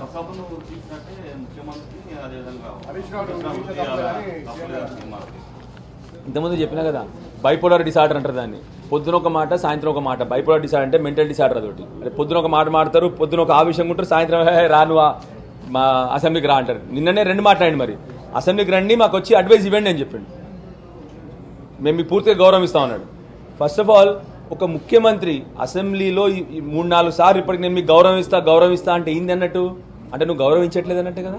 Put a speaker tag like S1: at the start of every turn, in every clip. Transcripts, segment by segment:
S1: కసబును తీసినట్టే ముఖ్యమంత్రి అదేవిధంగా
S2: ఇంతకుముందు చెప్పినా కదా బైపోలర్ డిసార్డర్ అంటారు దాన్ని. పొద్దున ఒక మాట సాయంత్రం ఒక మాట. బైపోలర్ డిసార్డర్ అంటే మెంటల్ డిసార్డర్ అదొకటి అంటే పొద్దున ఒక మాట మాడతారు పొద్దున ఒక ఆవేశంగా ఉంటారు సాయంత్రం రానువా మా అసెంబ్లీకి రా అంటారు. నిన్ననే రెండు మాట్లాడండి మరి. అసెంబ్లీకి రండి మాకు వచ్చి అడ్వైస్ ఇవ్వండి అని చెప్పండి. మేము మీ పూర్తిగా గౌరవిస్తాం ఉన్నాడు. ఫస్ట్ ఆఫ్ ఆల్ ఒక ముఖ్యమంత్రి అసెంబ్లీలో ఈ మూడు నాలుగు సార్లు ఇప్పటికి నేను మీకు గౌరవిస్తా గౌరవిస్తా అంటే ఏంది అన్నట్టు? అంటే నువ్వు గౌరవించట్లేదు అన్నట్టే కదా?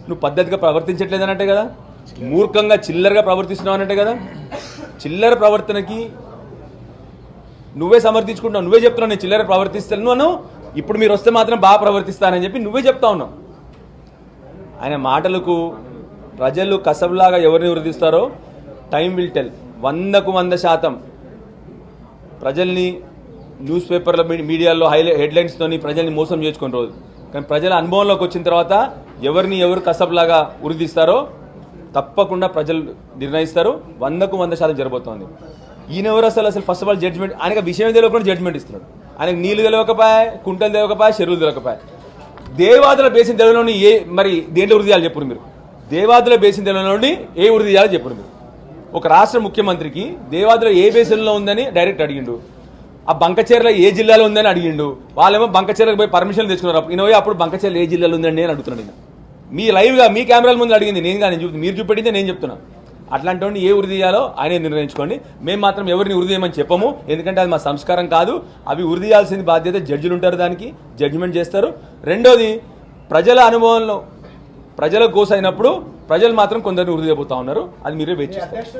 S2: నువ్వు పద్ధతిగా ప్రవర్తించట్లేదు అన్నట్టే కదా? మూర్ఖంగా చిల్లరగా ప్రవర్తిస్తున్నావు అన్నట్టే కదా? చిల్లర ప్రవర్తనకి నువ్వే సమర్థించుకుంటున్నావు. నువ్వే చెప్తున్నావు నేను చిల్లర ప్రవర్తిస్తాను ఇప్పుడు మీరు వస్తే మాత్రం బాగా ప్రవర్తిస్తానని చెప్పి నువ్వే చెప్తా ఉన్నావు. ఆయన మాటలకు ప్రజలు కసబ్లాగా ఎవరిని వృద్ధిస్తారో? టైం విల్ టెల్ వందకు వంద శాతం. ప్రజల్ని న్యూస్ పేపర్ల మీడియాలో హైలైట్ హెడ్లైన్స్తోని ప్రజల్ని మోసం చేసుకుని రోజు. కానీ ప్రజల అనుభవంలోకి వచ్చిన తర్వాత ఎవరిని ఎవరు కసబ్లాగా ఉరిదిస్తారో తప్పకుండా ప్రజలు నిర్ణయిస్తారు. వందకు వంద శాతం జరబోతోంది ఈయన ఎవరు అసలు? అసలు ఫస్ట్ ఆఫ్ ఆల్ జడ్జ్మెంట్ ఆయనకు విషయం తెలియకుండా జడ్జ్మెంట్ ఇస్తున్నాడు. ఆయనకు నీళ్ళు తెలియకపోయా కుంటలు తెలియకపోయా చెరువులు తెలియకపోయా. దేవాదుల బేసిన తెలుగులోని ఏ మరి దేంట్లో వృద్ధి చేయాలి చెప్పుడు మీరు? దేవాదుల బేసిన తెలుగులోని ఏ వృద్ధి చేయాలో చెప్పుడు మీరు? ఒక రాష్ట్ర ముఖ్యమంత్రికి దేవాదుల ఏ బేసిన్లో ఉందని డైరెక్ట్ అడిగిండు. ఆ బంకచేర్ల ఏ జిల్లాలో ఉందని అడిగిండు. వాళ్ళేమో బంకచేర్లకు పోయి పర్మిషన్ తెచ్చుకున్నారు. అప్పుడు ఈయన పోయి అప్పుడు బంకచేర్ల ఏ జిల్లాలో ఉందండి అని అడుగుతున్నాడు మీ లైవ్గా మీ కెమెరాల ముందు అడిగింది. నేను కానీ మీరు చూపెట్టిందే నేను చెప్తున్నా. అట్లాంటి ఏ వృద్ధి చేయాలో ఆయనే నిర్ణయించుకోండి. మేము మాత్రం ఎవరిని వృద్ధి చెప్పము. ఎందుకంటే అది మా సంస్కారం కాదు. అవి వృద్ధి బాధ్యత జడ్జిలు ఉంటారు దానికి. జడ్జిమెంట్ చేస్తారు. రెండోది ప్రజల అనుభవంలో ప్రజల కోసైనప్పుడు ప్రజలు మాత్రం కొందరిని వృద్ధి చేయబోతా ఉన్నారు. అది మీరే వెయిట్